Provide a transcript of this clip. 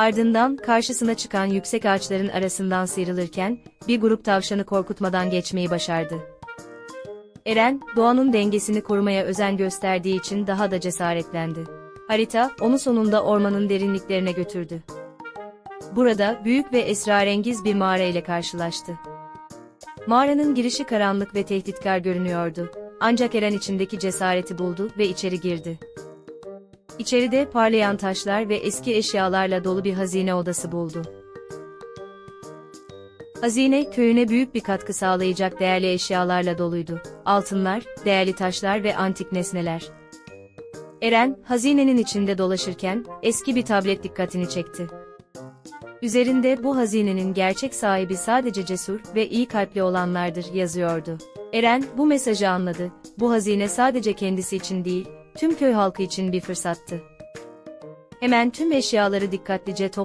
Ardından karşısına çıkan yüksek ağaçların arasından sıyrılırken, bir grup tavşanı korkutmadan geçmeyi başardı. Eren, doğanın dengesini korumaya özen gösterdiği için daha da cesaretlendi. Harita, onu sonunda ormanın derinliklerine götürdü. Burada, büyük ve esrarengiz bir mağara ile karşılaştı. Mağaranın girişi karanlık ve tehditkar görünüyordu. Ancak Eren içindeki cesareti buldu ve içeri girdi. İçeride parlayan taşlar ve eski eşyalarla dolu bir hazine odası buldu. Hazine köyüne büyük bir katkı sağlayacak değerli eşyalarla doluydu. Altınlar, değerli taşlar ve antik nesneler. Eren, hazinenin içinde dolaşırken eski bir tablet dikkatini çekti. Üzerinde bu hazinenin gerçek sahibi sadece cesur ve iyi kalpli olanlardır yazıyordu. Eren bu mesajı anladı. Bu hazine sadece kendisi için değil, tüm köy halkı için bir fırsattı. Hemen tüm eşyaları dikkatlice topladı